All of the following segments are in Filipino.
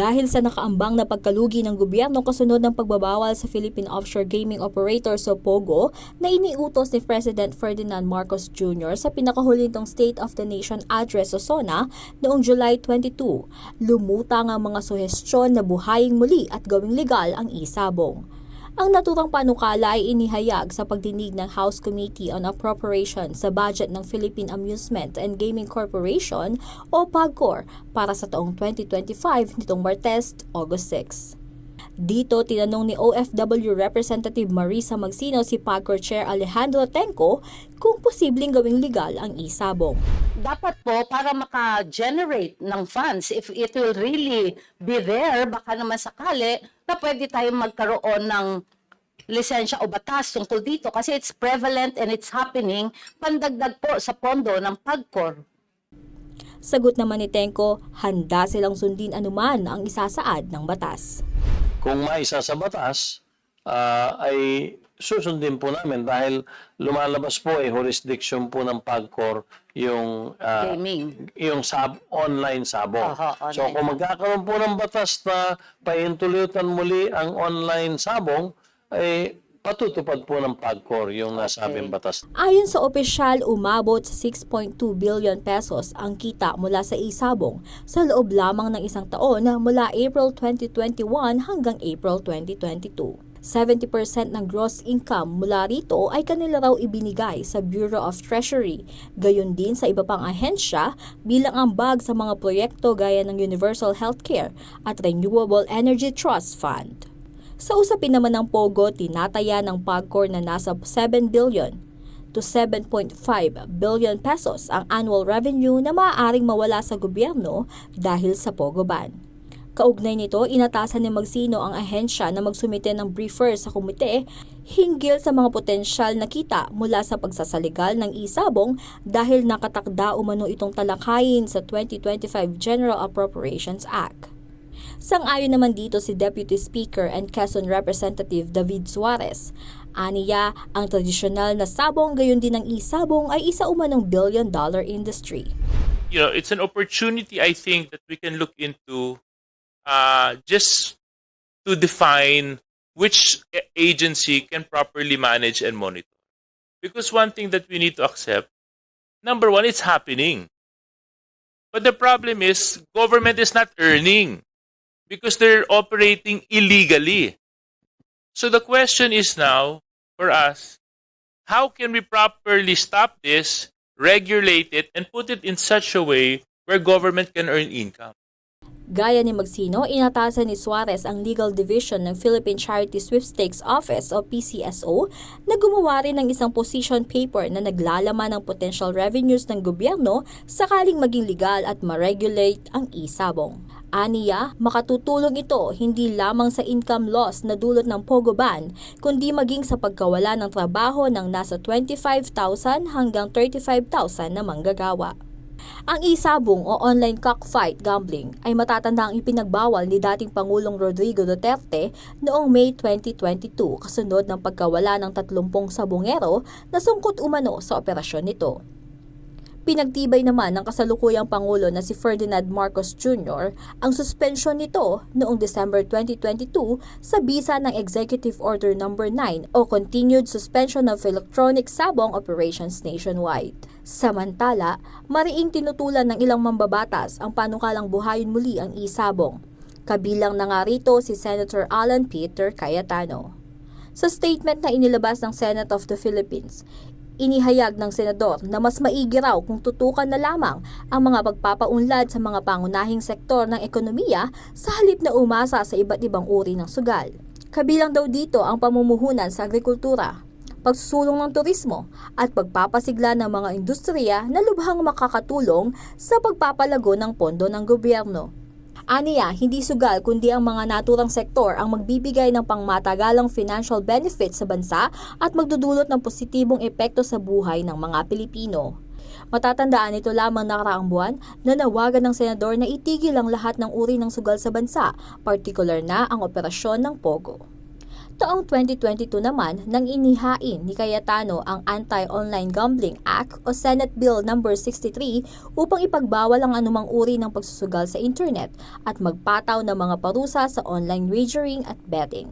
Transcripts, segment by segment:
Dahil sa nakaambang na pagkalugi ng gobyerno kasunod ng pagbabawal sa Philippine Offshore Gaming Operator o POGO na iniutos ni President Ferdinand Marcos Jr. sa pinakahuli State of the Nation Address o SONA noong July 22, lumutang ang mga suhestyon na buhayin muli at gawing legal ang isabong. Ang naturang panukala ay inihayag sa pagdinig ng House Committee on Appropriations sa budget ng Philippine Amusement and Gaming Corporation o PAGCOR para sa taong 2025 nitong Martes, August 6. Dito, tinanong ni OFW Representative Marisa Magsino si PAGCOR Chair Alejandro Tenco kung posibleng gawing legal ang isabong. dapat po para maka-generate ng funds, if it will really be there, baka naman sakali na pwede tayong magkaroon ng lisensya o batas tungkol dito kasi it's prevalent and it's happening pandagdag po sa pondo ng PAGCOR. Sagot naman ni Tenco, handa silang sundin anuman ang isasaad ng batas. Kung maisa sa batas, ah, ay susundin po namin dahil lumalabas po eh jurisdiction po ng PAGCOR yung ah, Gaming. yung sab online sabong. So online. kung magkakaroon po ng batas na paintulutan muli ang online sabong, ay patutupad po ng PAGCOR yung nasabing Okay. batas. Ayon sa opisyal, umabot sa 6.2 billion pesos ang kita mula sa isabong sa loob lamang ng isang taon mula April 2021 hanggang April 2022. 70% ng gross income mula rito ay kanila raw ibinigay sa Bureau of Treasury, gayon din sa iba pang ahensya bilang ambag sa mga proyekto gaya ng Universal Healthcare at Renewable Energy Trust Fund. Sa usapin naman ng Pogo, tinataya ng PAGCOR na nasa 7 billion to 7.5 billion pesos ang annual revenue na maaaring mawala sa gobyerno dahil sa Pogo ban. Kaugnay nito, inatasan ni Magsino ang ahensya na magsumite ng briefer sa komite hinggil sa mga potensyal na kita mula sa pagsasaligal ng isabong dahil nakatakda umano itong talakayin sa 2025 General Appropriations Act. Sang-ayon naman dito si Deputy Speaker and Quezon Representative David Suarez. Aniya, ang tradisyonal na sabong gayon din ng isabong ay isa umanong billion-dollar industry. you know, it's an opportunity I think that we can look into uh, just to define which agency can properly manage and monitor. Because one thing that we need to accept, number one, it's happening. But the problem is government is not earning because they're operating illegally. So the question is now for us, how can we properly stop this, regulate it, and put it in such a way where government can earn income? Gaya ni Magsino, inatasan ni Suarez ang Legal Division ng Philippine Charity Sweepstakes Office o PCSO na gumawa rin ng isang position paper na naglalaman ng potential revenues ng gobyerno sakaling maging legal at ma-regulate ang isabong. Aniya, makatutulong ito hindi lamang sa income loss na dulot ng Pogo ban, kundi maging sa pagkawala ng trabaho ng nasa 25,000 hanggang 35,000 na manggagawa. Ang isabong o online cockfight gambling ay matatanda ang ipinagbawal ni dating Pangulong Rodrigo Duterte noong May 2022 kasunod ng pagkawala ng 30 sabongero na sungkot umano sa operasyon nito. Pinagtibay naman ng kasalukuyang Pangulo na si Ferdinand Marcos Jr. ang suspensyon nito noong December 2022 sa bisa ng Executive Order No. 9 o Continued Suspension of Electronic Sabong Operations Nationwide. Samantala, mariing tinutulan ng ilang mambabatas ang panukalang buhayin muli ang isabong. Kabilang na nga rito si Senator Alan Peter Cayetano. Sa statement na inilabas ng Senate of the Philippines, inihayag ng senador na mas maigi raw kung tutukan na lamang ang mga pagpapaunlad sa mga pangunahing sektor ng ekonomiya sa halip na umasa sa iba't ibang uri ng sugal. Kabilang daw dito ang pamumuhunan sa agrikultura, pagsusulong ng turismo at pagpapasigla ng mga industriya na lubhang makakatulong sa pagpapalago ng pondo ng gobyerno. Aniya, hindi sugal kundi ang mga naturang sektor ang magbibigay ng pangmatagalang financial benefits sa bansa at magdudulot ng positibong epekto sa buhay ng mga Pilipino. Matatandaan ito lamang nakaraang buwan na nawagan ng senador na itigil ang lahat ng uri ng sugal sa bansa, partikular na ang operasyon ng POGO. Taong 2022 naman nang inihain ni Cayetano ang Anti-Online Gambling Act o Senate Bill No. 63 upang ipagbawal ang anumang uri ng pagsusugal sa internet at magpataw ng mga parusa sa online wagering at betting.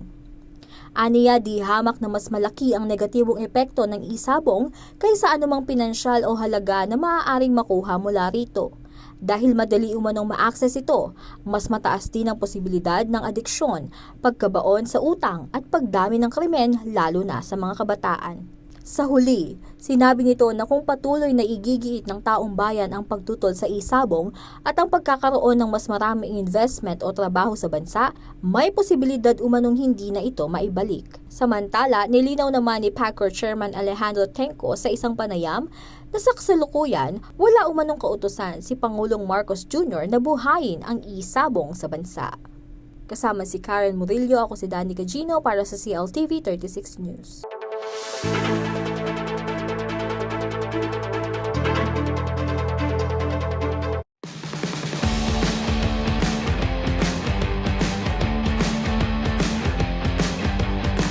Aniya di hamak na mas malaki ang negatibong epekto ng isabong kaysa anumang pinansyal o halaga na maaaring makuha mula rito. Dahil madali umanong ma-access ito, mas mataas din ang posibilidad ng adiksyon, pagkabaon sa utang at pagdami ng krimen lalo na sa mga kabataan. Sa huli, sinabi nito na kung patuloy na igigiit ng taong bayan ang pagtutol sa isabong at ang pagkakaroon ng mas maraming investment o trabaho sa bansa, may posibilidad umanong hindi na ito maibalik. Samantala, nilinaw naman ni PACOR Chairman Alejandro Tenco sa isang panayam na sa kasalukuyan, wala umanong kautosan si Pangulong Marcos Jr. na buhayin ang isabong sa bansa. Kasama si Karen Murillo, ako si Danny Gagino para sa CLTV 36 News.